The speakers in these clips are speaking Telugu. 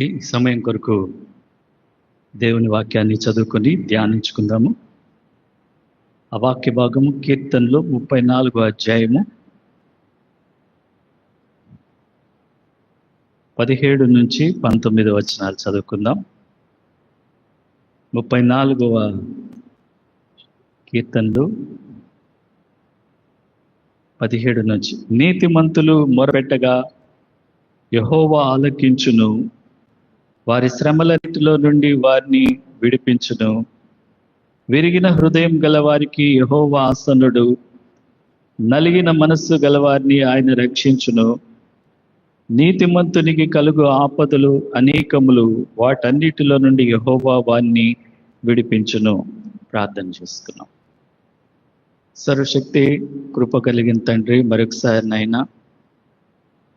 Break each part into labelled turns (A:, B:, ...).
A: ఈ సమయం కొరకు దేవుని వాక్యాన్ని చదువుకొని ధ్యానించుకుందాము. ఆ వాక్య భాగము కీర్తనలో ముప్పై నాలుగో అధ్యాయము పదిహేడు నుంచి పంతొమ్మిది వచనాలు చదువుకుందాం. ముప్పై నాలుగవ కీర్తనలు పదిహేడు నుంచి నీతిమంతులు మొరపెట్టగా యహోవా ఆలకించును. వారి శ్రమలన్నిటిలో నుండి వారిని విడిపించును. విరిగిన హృదయం గలవారికి యహోవా ఆసనుడు. నలిగిన మనస్సు గలవారిని ఆయన రక్షించును. నీతిమంతునికి కలుగు ఆపదలు అనేకములు వాటన్నిటిలో నుండి యహోవా వారిని విడిపించును. ప్రార్థన చేసుకున్నాం. సర్వశక్తి కృప కలిగిన తండ్రి మరొకసారి నైనా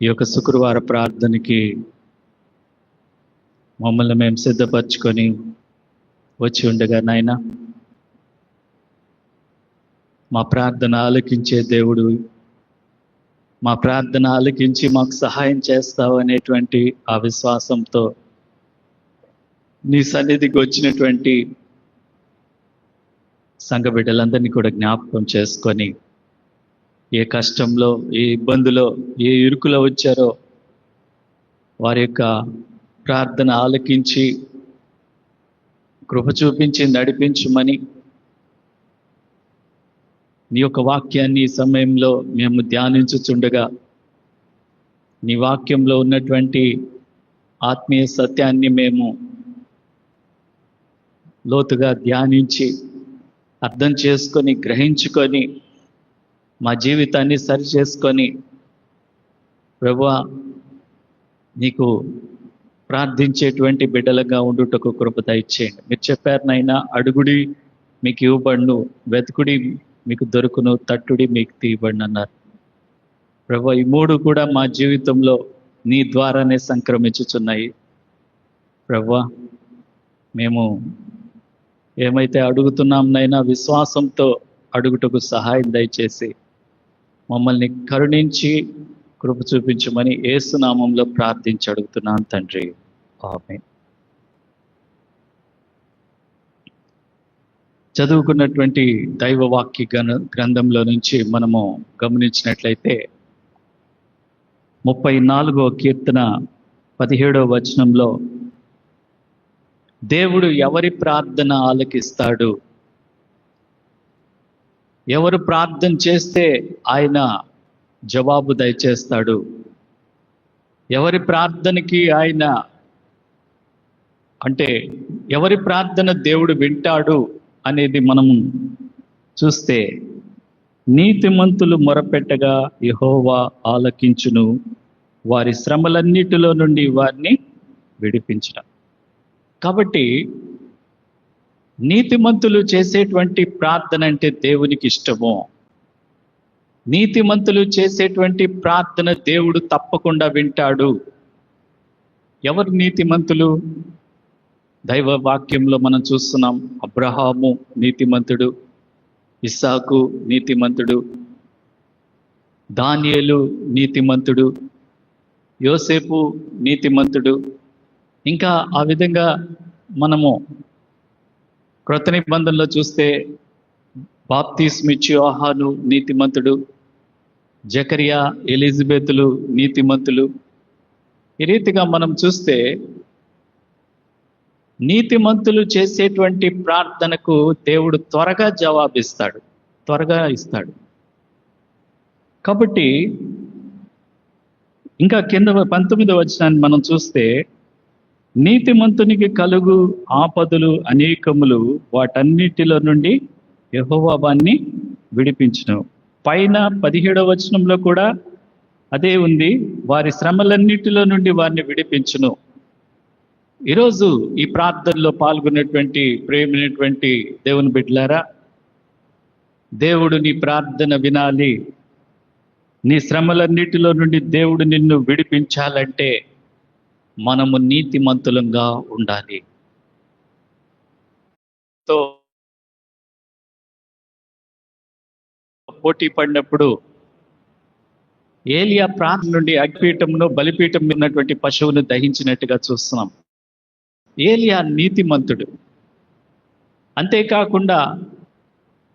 A: ఈ యొక్క శుక్రవార ప్రార్థనకి మమ్మల్ని మేము సిద్ధపరచుకొని వచ్చి ఉండగా నాయన మా ప్రార్థన ఆలకించే దేవుడు మా ప్రార్థన ఆలకించి మాకు సహాయం చేస్తావు అనేటువంటి ఆ విశ్వాసంతో నీ సన్నిధికి వచ్చినటువంటి సంఘ బిడ్డలందరినీ కూడా జ్ఞాపకం చేసుకొని ఏ కష్టంలో ఏ ఇబ్బందిలో ఏ ఇరుకులో వచ్చారో వారి యొక్క ప్రార్థన ఆలకించి కృప చూపించి నడిపించమని నీ యొక్క వాక్యాన్ని ఈ సమయంలో మేము ధ్యానించుచుండగా నీ వాక్యంలో ఉన్నటువంటి ఆత్మీయ సత్యాన్ని మేము లోతుగా ధ్యానించి అర్థం చేసుకొని గ్రహించుకొని మా జీవితాన్ని సరి చేసుకొని ప్రభా నీకు ప్రార్థించేటువంటి బిడ్డలుగా ఉండుటకు కృప దయచేయండి. మీరు చెప్పారు నైనా అడుగుడి మీకు ఇవ్వబడును వెతుకుడి మీకు దొరుకును తట్టుడి మీకు తీయబడిన అన్నారు ప్రభా ఈ మూడు కూడా మా జీవితంలో నీ ద్వారానే సంక్రమించుచున్నాయి. ప్రభు మేము ఏమైతే అడుగుతున్నాంనైనా విశ్వాసంతో అడుగుటకు సహాయం దయచేసి మమ్మల్ని కరుణించి కృప చూపించమని ఏసునామంలో ప్రార్థించి అడుగుతున్నాను తండ్రి. ఆమె చదువుకున్నటువంటి దైవవాక్య గ్రంథంలో నుంచి మనము గమనించినట్లయితే ముప్పై నాలుగో కీర్తన పదిహేడో వచనంలో దేవుడు ఎవరి ప్రార్థన ఆలకిస్తాడు? ఎవరు ప్రార్థన చేస్తే ఆయన జవాబు దయచేస్తాడు? ఎవరి ప్రార్థనకి ఆయన అంటే ఎవరి ప్రార్థన దేవుడు వింటాడు అనేది మనం చూస్తే నీతిమంతులు మొరపెట్టగా యహోవా ఆలకించును. వారి శ్రమలన్నిటిలో నుండి వారిని విడిపించడం కాబట్టి నీతిమంతులు చేసేటువంటి ప్రార్థన అంటే దేవునికి ఇష్టము. నీతిమంతులు చేసేటువంటి ప్రార్థన దేవుడు తప్పకుండా వింటాడు. ఎవరు నీతిమంతులు? దైవ వాక్యంలో మనం చూస్తున్నాం అబ్రహాము నీతిమంతుడు ఇస్సాకు నీతిమంతుడు దానియలు నీతిమంతుడు యోసేపు నీతిమంతుడు. ఇంకా ఆ విధంగా మనము క్రొత్త నిబంధనలో చూస్తే బాప్తీస్మిచ్చి ఆహాను నీతిమంతుడు జకరియా ఎలిజబెత్లు నీతిమంతులు. ఈ రీతిగా మనం చూస్తే నీతిమంతులు చేసేటువంటి ప్రార్థనకు దేవుడు త్వరగా జవాబిస్తాడు త్వరగా ఇస్తాడు. కాబట్టి ఇంకా కింద పంతొమ్మిది వచనాన్ని మనం చూస్తే నీతిమంతునికి కలుగు ఆపదలు అనేకములు వాటన్నిటిలో నుండి యహోవాబాన్ని విడిపించను. పైన పదిహేడవ వచనంలో కూడా అదే ఉంది వారి శ్రమలన్నిటిలో నుండి వారిని విడిపించును. ఈరోజు ఈ ప్రార్థనలో పాల్గొనేటువంటి ప్రేమైనటువంటి దేవుని బిడ్డలారా దేవుడు నీ ప్రార్థన వినాలి. నీ శ్రమలన్నిటిలో నుండి దేవుడు నిన్ను విడిపించాలంటే మనము నీతిమంతులంగా ఉండాలి. తో పోటీ పడినప్పుడు ఏలియా ప్రాంతం నుండి అగ్నిపీఠంను బలిపీఠం ఉన్నటువంటి పశువును దహించినట్టుగా చూస్తున్నాం. ఏలియా నీతిమంతుడు. అంతేకాకుండా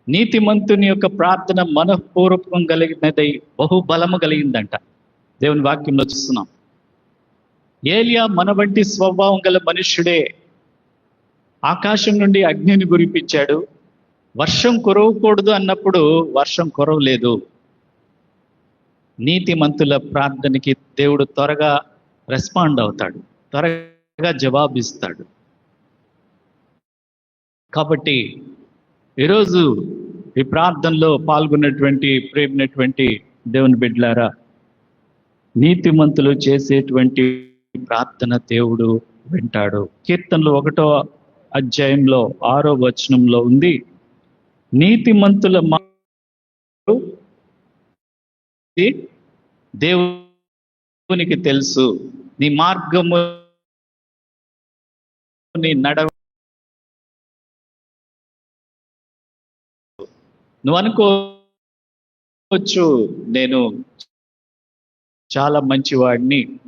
A: నీతిమంతుని యొక్క ప్రార్థన మనఃపూర్వకం కలిగినదై బహుబలము కలిగిందంట. దేవుని వాక్యంలో చూస్తున్నాం. ఏలియా మన వంటి స్వభావం గల మనుష్యుడే ఆకాశం నుండి అగ్నిని గురిపించాడు వర్షం కురవకూడదు అన్నప్పుడు వర్షం కురవలేదు. నీతిమంతుల ప్రార్థనకి దేవుడు త్వరగా రెస్పాండ్ అవుతాడు. త్వరగా జవాబిస్తాడు. కాబట్టి ఈరోజు ఈ ప్రార్థనలో పాల్గొన్నటువంటి ప్రేమినటువంటి దేవుని బిడ్లారా నీతిమంతులు చేసేటువంటి ప్రార్థన దేవుడు వింటాడు. కీర్తనలు ఒకటో అధ్యాయంలో ఆరో వచనంలో ఉంది నీతిమంతుల మా దేవునికి తెలుసు నీ మార్గము నీ నడవ నువ్వు అనుకోవచ్చు నేను చాలా మంచివాడిని.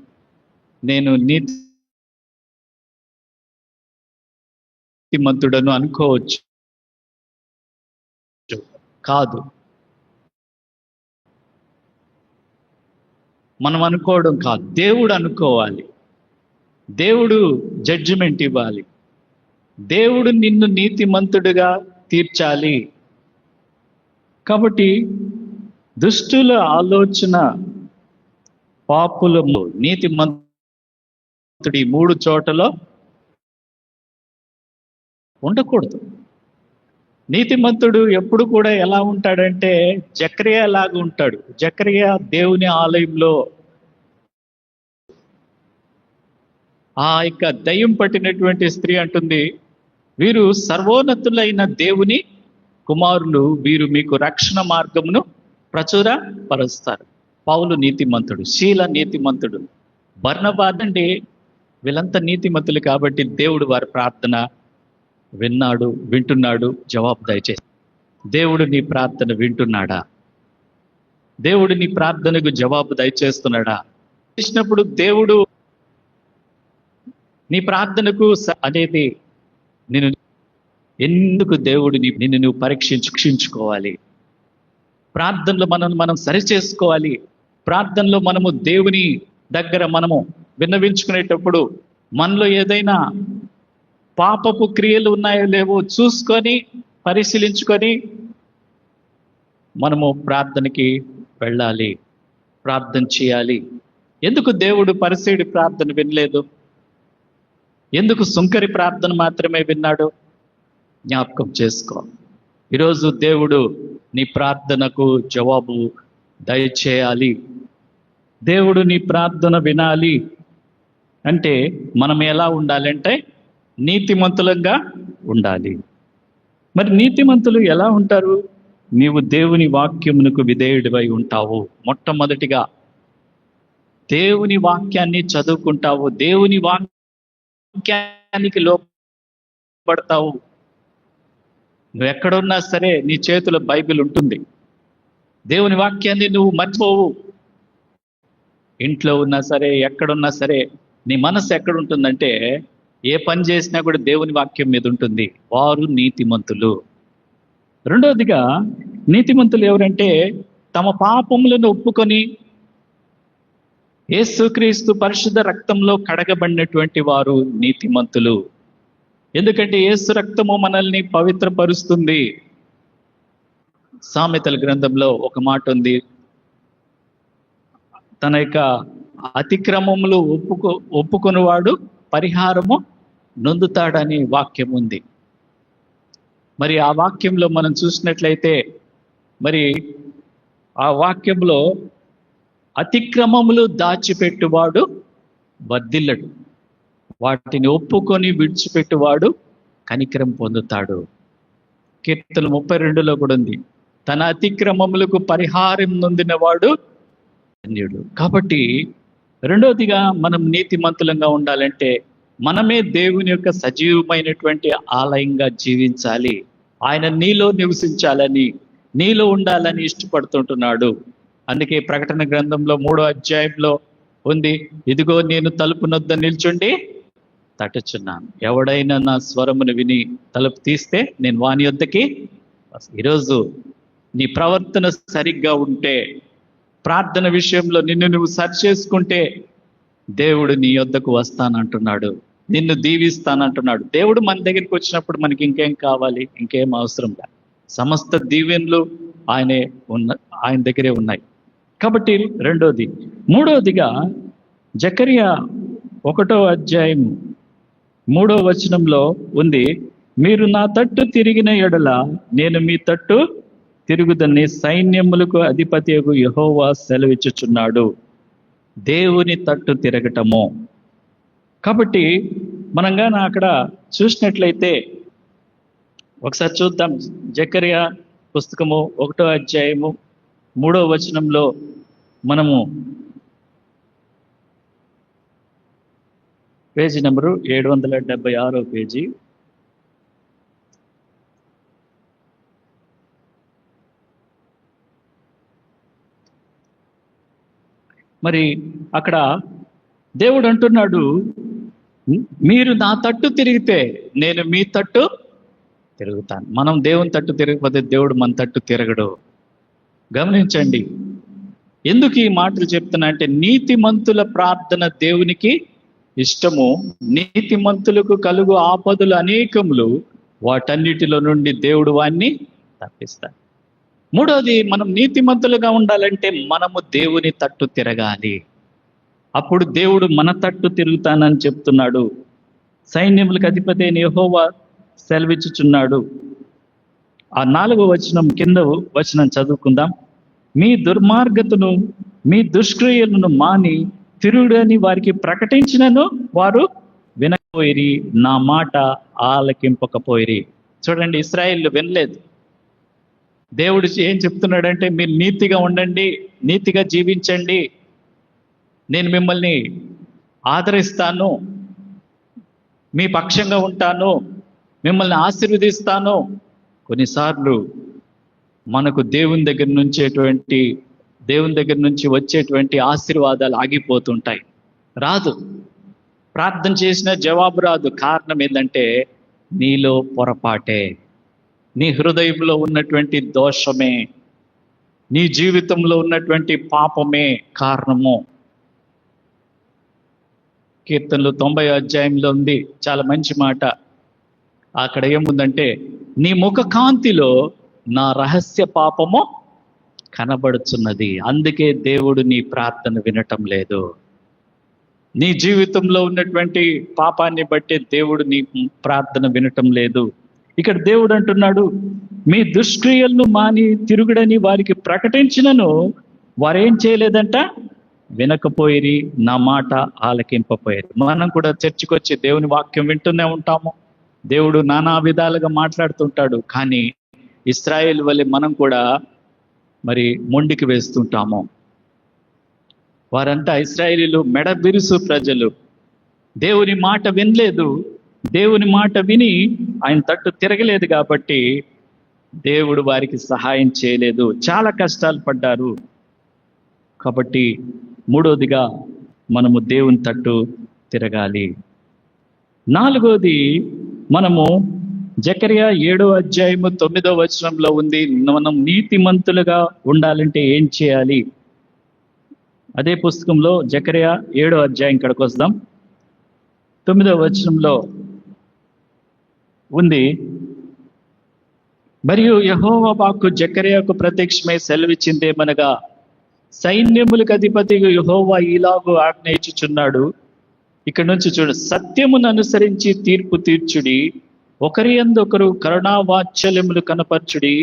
A: నేను నీతిమంతుడను అనుకోవచ్చు. కాదు. మనం అనుకోవడం కాదు. దేవుడు అనుకోవాలి. దేవుడు జడ్జిమెంట్ ఇవ్వాలి. దేవుడు నిన్ను నీతిమంతుడుగా తీర్చాలి. కాబట్టి దుష్టుల ఆలోచన పాపులము నీతిమంతుడి మూడు చోటలో ఉండకూడదు. నీతిమంతుడు ఎప్పుడు కూడా ఎలా ఉంటాడంటే జక్రియా లాగా ఉంటాడు. జక్రియా దేవుని ఆలయంలో ఆ యొక్క దయ్యం పట్టినటువంటి స్త్రీ అంటుంది వీరు సర్వోన్నతులైన దేవుని కుమారులు వీరు మీకు రక్షణ మార్గమును ప్రచుర పరుస్తారు పౌలు నీతిమంతుడు శీల నీతిమంతుడు. బర్ణబాదండి వీళ్ళంతా నీతిమంతులు కాబట్టి దేవుడు వారి ప్రార్థన విన్నాడు వింటున్నాడు జవాబు దయచేసి దేవుడు నీ ప్రార్థన వింటున్నాడా? దేవుడు నీ ప్రార్థనకు జవాబు దయచేస్తున్నాడా చేసినప్పుడు దేవుడు నీ ప్రార్థనకు అనేది నేను ఎందుకు దేవుడు నిన్ను నువ్వు పరీక్షించు క్షించుకోవాలి ప్రార్థనలో మనం మనం సరి చేసుకోవాలి ప్రార్థనలో మనము దేవుని దగ్గర మనము విన్నవించుకునేటప్పుడు మనలో ఏదైనా పాపపు క్రియలు ఉన్నాయో లేవో చూసుకొని పరిశీలించుకొని మనము ప్రార్థనకి వెళ్ళాలి. ప్రార్థన చేయాలి. ఎందుకు దేవుడు పరిసేడి ప్రార్థన వినలేదు? ఎందుకు సుంకరి ప్రార్థన మాత్రమే విన్నాడు? జ్ఞాపకం చేసుకో. ఈరోజు దేవుడు నీ ప్రార్థనకు జవాబు దయచేయాలి. దేవుడు నీ ప్రార్థన వినాలి. అంటే మనం ఎలా ఉండాలంటే నీతిమంతులంగా ఉండాలి. మరి నీతిమంతులు ఎలా ఉంటారు? నీవు దేవుని వాక్యమునకు విధేయుడివై ఉంటావు మొట్టమొదటిగా. దేవుని వాక్యాన్ని చదువుకుంటావు. దేవుని వాక్యానికి లోపడతావు నువ్వు ఎక్కడున్నా సరే నీ చేతిలో బైబిల్ ఉంటుంది. దేవుని వాక్యాన్ని నువ్వు మర్చిపోవు. ఇంట్లో ఉన్నా సరే ఎక్కడున్నా సరే నీ మనసు ఎక్కడ ఉంటుందంటే ఏ పని చేసినా కూడా దేవుని వాక్యం మీద ఉంటుంది. వారు నీతిమంతులు. రెండవదిగా నీతిమంతులు ఎవరంటే తమ పాపములను ఒప్పుకొని యేసుక్రీస్తు పరిశుద్ధ రక్తంలో కడగబడినటువంటి వారు నీతిమంతులు. ఎందుకంటే యేసు రక్తము మనల్ని పవిత్రపరుస్తుంది. సామెతల గ్రంథంలో ఒక మాట ఉంది. తన యొక్క అతిక్రమములు ఒప్పుకో ఒప్పుకొనివాడు పరిహారము నొందుతాడని వాక్యం ఉంది. మరి ఆ వాక్యంలో మనం చూసినట్లయితే మరి ఆ వాక్యంలో అతిక్రమములు దాచిపెట్టువాడు వర్ధిల్లడు. వాటిని ఒప్పుకొని విడిచిపెట్టువాడు కనికరం పొందుతాడు. కీర్తన ముప్పై రెండులో కూడా ఉంది. తన అతిక్రమములకు పరిహారం నొందినవాడు ధన్యుడు. కాబట్టి రెండవదిగా మనం నీతిమంతులంగా ఉండాలంటే మనమే దేవుని యొక్క సజీవమైనటువంటి ఆలయంగా జీవించాలి. ఆయన నీలో నివసించాలని నీలో ఉండాలని ఇష్టపడుతుంటున్నాడు. అందుకే ప్రకటన గ్రంథంలో మూడో అధ్యాయంలో ఉంది ఇదిగో నేను తలుపు నొద్ద నిల్చుండి తట్టుచున్నాను ఎవడైనా నా స్వరమును విని తలుపు తీస్తే నేను వాని యొద్దకి ఈరోజు నీ ప్రవర్తన సరిగ్గా ఉంటే ప్రార్థన విషయంలో నిన్ను నువ్వు సరి చేసుకుంటే దేవుడు నీ యొద్దకు వస్తానంటున్నాడు. నిన్ను దీవిస్తానంటున్నాడు. దేవుడు మన దగ్గరికి వచ్చినప్పుడు మనకి ఇంకేం కావాలి? ఇంకేం అవసరం లేదు. సమస్త దీవెన్లు ఆయనే ఉన్న ఆయన దగ్గరే ఉన్నాయి. కాబట్టి రెండోది. మూడోదిగా జకరియా ఒకటో అధ్యాయం మూడో వచనంలో ఉంది మీరు నా తట్టు తిరిగిన ఎడల నేను మీ తట్టు తిరుగుదని సైన్యములకు అధిపతి యహోవా సెలవిచ్చుచున్నాడు. దేవుని తట్టు తిరగటము. కాబట్టి మనం నా అక్కడ చూసినట్లయితే ఒకసారి చూద్దాం. జకరియా పుస్తకము ఒకటో అధ్యాయము మూడో వచనంలో మనము పేజీ నెంబరు ఏడు వందల డెబ్బై ఆరో పేజీ. మరి అక్కడ దేవుడు అంటున్నాడు మీరు నా తట్టు తిరిగితే నేను మీ తట్టు తిరుగుతాను. మనం దేవుని తట్టు తిరగకపోతే దేవుడు మన తట్టు తిరగడు. గమనించండి. ఎందుకు ఈ మాటలు చెప్తున్నా అంటే నీతిమంతుల ప్రార్థన దేవునికి ఇష్టము. నీతిమంతులకు కలుగు ఆపదలు అనేకములు వాటన్నిటిలో నుండి దేవుడు వాణ్ణి తప్పిస్తాడు. మూడోది మనం నీతిమంతులుగా ఉండాలంటే మనము దేవుని తట్టు తిరగాలి. అప్పుడు దేవుడు మన తట్టు తిరుగుతానని చెప్తున్నాడు. సైన్యములకు అధిపతి అయిన సెలవిచ్చుచున్నాడు. ఆ నాలుగో వచనం కింద వచనం చదువుకుందాం. మీ దుర్మార్గతను మీ దుష్క్రియలను మాని తిరుగుడని వారికి ప్రకటించినను వారు వినకపోయిరి. నా మాట ఆలకింపకపోయిరి. చూడండి ఇస్రాయిల్ వినలేదు. దేవుడు ఏం చెప్తున్నాడంటే మీరు నీతిగా ఉండండి నీతిగా జీవించండి. నేను మిమ్మల్ని ఆదరిస్తాను మీ పక్షంగా ఉంటాను మిమ్మల్ని ఆశీర్వదిస్తాను కొన్నిసార్లు మనకు దేవుని దగ్గర నుంచేటువంటి దేవుని దగ్గర నుంచి వచ్చేటువంటి ఆశీర్వాదాలు ఆగిపోతుంటాయి. రాదు. ప్రార్థన చేసిన జవాబు రాదు. కారణం ఏంటంటే నీలో పొరపాటే. నీ హృదయంలో ఉన్నటువంటి దోషమే. నీ జీవితంలో ఉన్నటువంటి పాపమే కారణము. కీర్తనలు తొంభై అధ్యాయంలో ఉంది. చాలా మంచి మాట. అక్కడ ఏముందంటే నీ ముఖ కాంతిలో నా రహస్య పాపము కనబడుచున్నది. అందుకే దేవుడు నీ ప్రార్థన వినటం లేదు. నీ జీవితంలో ఉన్నటువంటి పాపాన్ని బట్టి దేవుడు నీ ప్రార్థన వినటం లేదు. ఇక్కడ దేవుడు అంటున్నాడు మీ దుష్క్రియలను మాని తిరుగుడని వారికి ప్రకటించినను వారేం చేయలేదంట? వినకపోయిరి నా మాట ఆలకింపపోయేది మనం కూడా చర్చికి వచ్చి దేవుని వాక్యం వింటూనే ఉంటాము. దేవుడు నానా విధాలుగా మాట్లాడుతుంటాడు కానీ ఇస్రాయేల్ వల్ల మనం కూడా మరి మొండికి వేస్తుంటాము. వారంతా ఇస్రాయేలీలు మెడ బిరుసు ప్రజలు. దేవుని మాట వినలేదు. దేవుని మాట విని ఆయన తట్టు తిరగలేదు కాబట్టి దేవుడు వారికి సహాయం చేయలేదు. చాలా కష్టాలు పడ్డారు. కాబట్టి మూడోదిగా మనము దేవుని తట్టు తిరగాలి. నాలుగోది మనము జకరియా ఏడో అధ్యాయము తొమ్మిదో వచనంలో ఉంది మనం నీతిమంతులుగా ఉండాలంటే ఏం చేయాలి? అదే పుస్తకంలో జకరియా ఏడో అధ్యాయం ఇక్కడికి వస్తాం. తొమ్మిదో వచనంలో ఉంది మరియు యహోవా వాక్కు జకర్యాకు ప్రత్యక్షమై సెలవిచ్చిందేమనగా సైన్యములకు అధిపతిగా యహోవా ఈలాగు ఆజ్ఞయించుచున్నాడు ఇక్కడ నుంచి చూడు సత్యమును అనుసరించి తీర్పు తీర్చుడి ఒకరి అందొకరు కరుణావాత్సల్యములు కనపరచుడి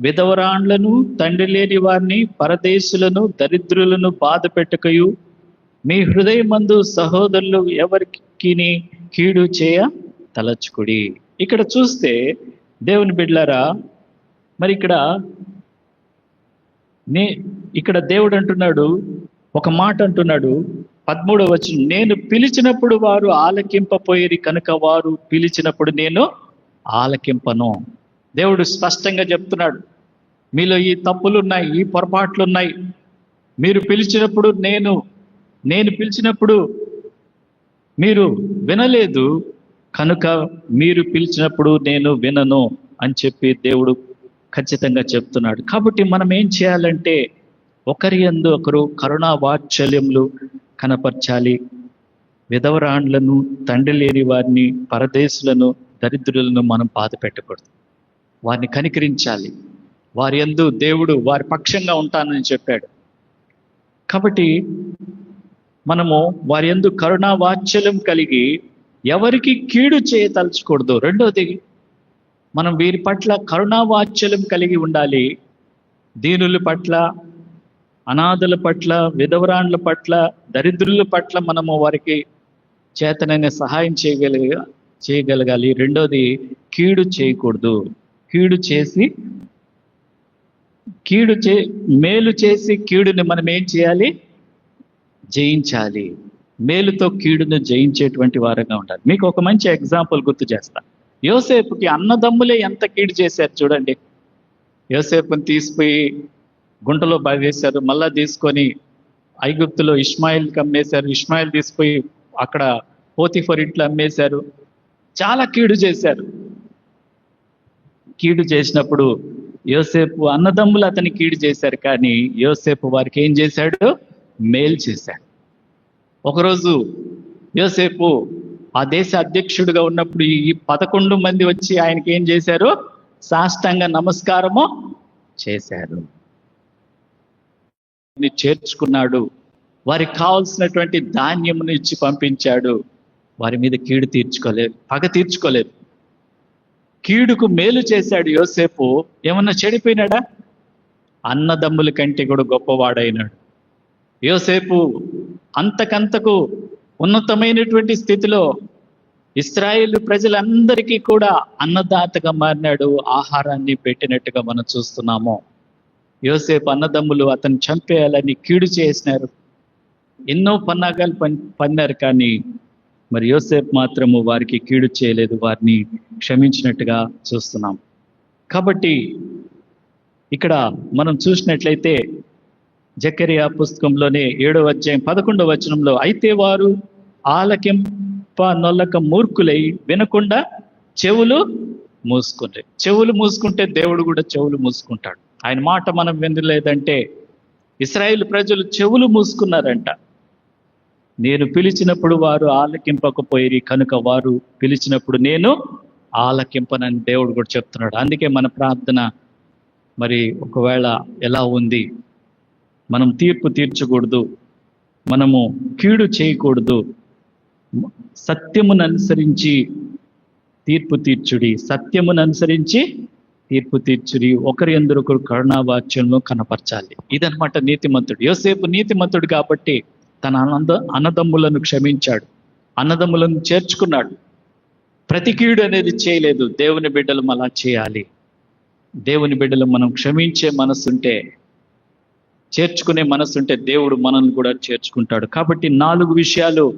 A: విధవరాండ్లను తండ్రి లేని వారిని పరదేశులను దరిద్రులను బాధ పెట్టకయు. మీ హృదయమందు సహోదరులు ఎవరికి కీడు చేయ తలచుకుడి. ఇక్కడ చూస్తే దేవుని బిడ్లారా మరి ఇక్కడ నే ఇక్కడ దేవుడు అంటున్నాడు ఒక మాట అంటున్నాడు పదమూడవ వచ్చిన నేను పిలిచినప్పుడు వారు ఆలకింపపోయేది కనుక వారు పిలిచినప్పుడు నేను ఆలకింపను. దేవుడు స్పష్టంగా చెప్తున్నాడు మీలో ఈ తప్పులు ఉన్నాయి ఈ పొరపాట్లు ఉన్నాయి మీరు పిలిచినప్పుడు నేను నేను పిలిచినప్పుడు మీరు వినలేదు కనుక మీరు పిలిచినప్పుడు నేను వినను అని చెప్పి దేవుడు ఖచ్చితంగా చెప్తున్నాడు. కాబట్టి మనం ఏం చేయాలంటే ఒకరి ఎందు ఒకరు కరుణా వాత్సల్యములు కనపరచాలి. విధవరాండ్లను తండ్రి లేని వారిని పరదేశులను దరిద్రులను మనం బాధ పెట్టకూడదు వారిని కనికరించాలి. వారి ఎందు దేవుడు వారి పక్షంగా ఉంటానని చెప్పాడు. కాబట్టి మనము వారి ఎందు కరుణా వాత్సల్యం కలిగి ఎవరికి కీడు చేయతలుచకూడదు రెండోది మనం వీరి పట్ల కరుణా వాత్సల్యం కలిగి ఉండాలి. దీనుల పట్ల అనాథల పట్ల విధవరాండ్ల పట్ల దరిద్రుల పట్ల మనము వారికి చేతనైన సహాయం చేయగలిగ చేయగలగాలి. రెండోది కీడు చేయకూడదు. కీడు చేసి కీడు చే మేలు చేసి కీడుని మనం ఏం చేయాలి? జయించాలి. మేలుతో కీడును జయించేటువంటి వారంగా ఉండాలి. మీకు ఒక మంచి ఎగ్జాంపుల్ గుర్తు చేస్తా. యోసేపుకి అన్నదమ్ములే ఎంత కీడు చేశారు చూడండి. యోసేపుని తీసిపోయి గుంటలో బాగేశారు మళ్ళా తీసుకొని ఐగుప్తులో ఇస్మాయిల్కి అమ్మేశారు. ఇస్మాయిల్ తీసుకుపోయి అక్కడ పోతిఫర్ ఇంట్లో అమ్మేశారు. చాలా కీడు చేశారు. కీడు చేసినప్పుడు యోసేపు అన్నదమ్ములు అతని కీడు చేశారు. కానీ యోసేపు వారికి ఏం చేశాడు? మేలు చేశాడు. ఒకరోజు యోసేపు ఆ దేశ అధ్యక్షుడిగా ఉన్నప్పుడు ఈ పదకొండు మంది వచ్చి ఆయనకి ఏం చేశారు? సాష్టంగా నమస్కారము చేశారు. చేర్చుకున్నాడు. వారికి కావాల్సినటువంటి ధాన్యమును ఇచ్చి పంపించాడు. వారి మీద కీడు తీర్చుకోలేదు. పగ తీర్చుకోలేదు. కీడుకు మేలు చేశాడు యోసేపు. ఏమన్నా చెడిపోయినాడా? అన్నదమ్ముల కంటే కూడా గొప్పవాడైనాడు. యోసేపు అంతకంతకు ఉన్నతమైనటువంటి స్థితిలో ఇస్రాయేల్ ప్రజలందరికీ కూడా అన్నదాతగా మారినాడు. ఆహారాన్ని పెట్టినట్టుగా మనం చూస్తున్నాము. యోసేపు అన్నదమ్ములు అతను చంపేయాలని కీడు చేసినారు. ఎన్నో పన్నాగాలు పన్ పన్నారు కానీ మరి యోసేపు మాత్రము వారికి కీడు చేయలేదు. వారిని క్షమించినట్టుగా చూస్తున్నాం. కాబట్టి ఇక్కడ మనం చూసినట్లయితే జకరియా పుస్తకంలోనే ఏడవ అధ్యాయం పదకొండవ వచనంలో అయితే వారు ఆలకింప నొల్లక మూర్ఖులై వినకుండా చెవులు మూసుకుంటే చెవులు మూసుకుంటే దేవుడు కూడా చెవులు మూసుకుంటాడు. ఆయన మాట మనం వినలేదంటే ఇస్రాయేల్ ప్రజలు చెవులు మూసుకున్నారంట. నేను పిలిచినప్పుడు వారు ఆలకింపకపోయి కనుక వారు పిలిచినప్పుడు నేను ఆలకింపనని దేవుడు కూడా చెప్తున్నాడు. అందుకే మన ప్రార్థన మరి ఒకవేళ ఎలా ఉంది? మనం తీర్పు తీర్చకూడదు. మనము కీడు చేయకూడదు. సత్యమును అనుసరించి తీర్పు తీర్చుడి. సత్యమును అనుసరించి తీర్పు తీర్చుడి. ఒకరి ఎందరొకరు ఒకరు కరుణావాక్యంలో కనపరచాలి. ఇదనమాట నీతిమంతుడు. యోసేపు నీతిమంతుడు కాబట్టి తన అనంద అన్నదమ్ములను క్షమించాడు. అన్నదమ్ములను చేర్చుకున్నాడు. ప్రతి కీడు అనేది చేయలేదు. దేవుని బిడ్డలు అలా చేయాలి. దేవుని బిడ్డలు మనం క్షమించే మనసుంటే చేర్చుకునే మనసుంటే దేవుడు మనల్ని కూడా చేర్చుకుంటాడు. కాబట్టి నాలుగు విషయాలు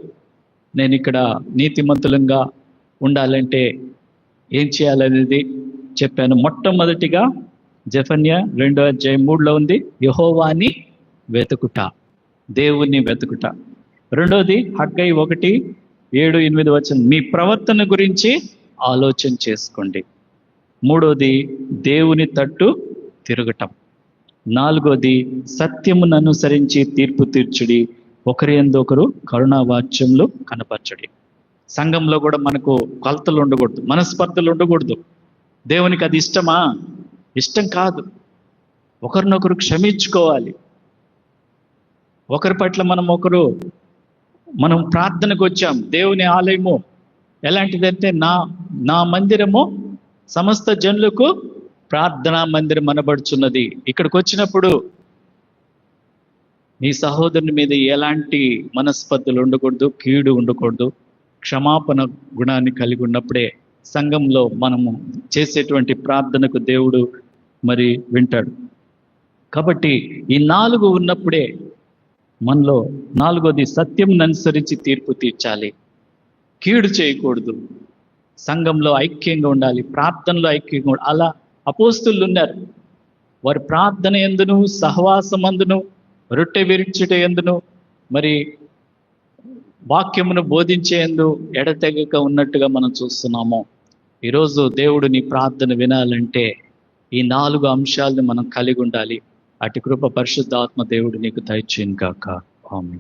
A: నేను ఇక్కడ నీతిమంతులంగా ఉండాలంటే ఏం చేయాలనేది? చెప్పాను. మొట్టమొదటిగా జఫన్య రెండో అధ్యాయం మూడులో ఉంది యహోవాని వెతుకుట. దేవుణ్ణి వెతుకుట. రెండోది హగ్గై ఒకటి ఏడు ఎనిమిది వచ్చిన మీ ప్రవర్తన గురించి ఆలోచన చేసుకోండి. మూడోది దేవుని తట్టు తిరగటం. నాలుగోది సత్యమును అనుసరించి తీర్పు తీర్చుడి. ఒకరి ఎందు ఒకరు కరుణావాచ్యంలో కనపరచడి. సంఘంలో కూడా మనకు కొలతలు ఉండకూడదు మనస్పర్ధలు ఉండకూడదు. దేవునికి అది ఇష్టమా? ఇష్టం కాదు. ఒకరినొకరు క్షమించుకోవాలి. ఒకరి పట్ల మనం ఒకరు మనం ప్రార్థనకు వచ్చాం. దేవుని ఆలయము ఎలాంటిదంటే నా నా మందిరము సమస్త జనులకు ప్రార్థనా మందిరం అనబడుచున్నది. ఇక్కడికి వచ్చినప్పుడు నీ సహోదరుని మీద ఎలాంటి మనస్పర్ధలు ఉండకూడదు కీడు ఉండకూడదు క్షమాపణ గుణాన్ని కలిగి ఉన్నప్పుడే సంఘంలో మనము చేసేటువంటి ప్రార్థనకు దేవుడు మరి వింటాడు. కాబట్టి ఈ నాలుగు ఉన్నప్పుడే మనలో నాలుగోది సత్యం అనుసరించి తీర్పు తీర్చాలి. కీడు చేయకూడదు. సంఘంలో ఐక్యంగా ఉండాలి. ప్రార్థనలో ఐక్యంగా ఉండాలి. అలా అపోస్తులు ఉన్నారు. వారి ప్రార్థన ఎందును? సహవాసం అందును? రొట్టె విరించుట ఎందును? మరి వాక్యమును బోధించేందు ఎడతెగక ఉన్నట్టుగా మనం చూస్తున్నాము. ఈరోజు దేవుడు నీ ప్రార్థన వినాలంటే ఈ నాలుగు అంశాలను మనం కలిగి ఉండాలి. అటు కృప పరిశుద్ధాత్మ దేవుడు నీకు దయచేయను కాక ఆమె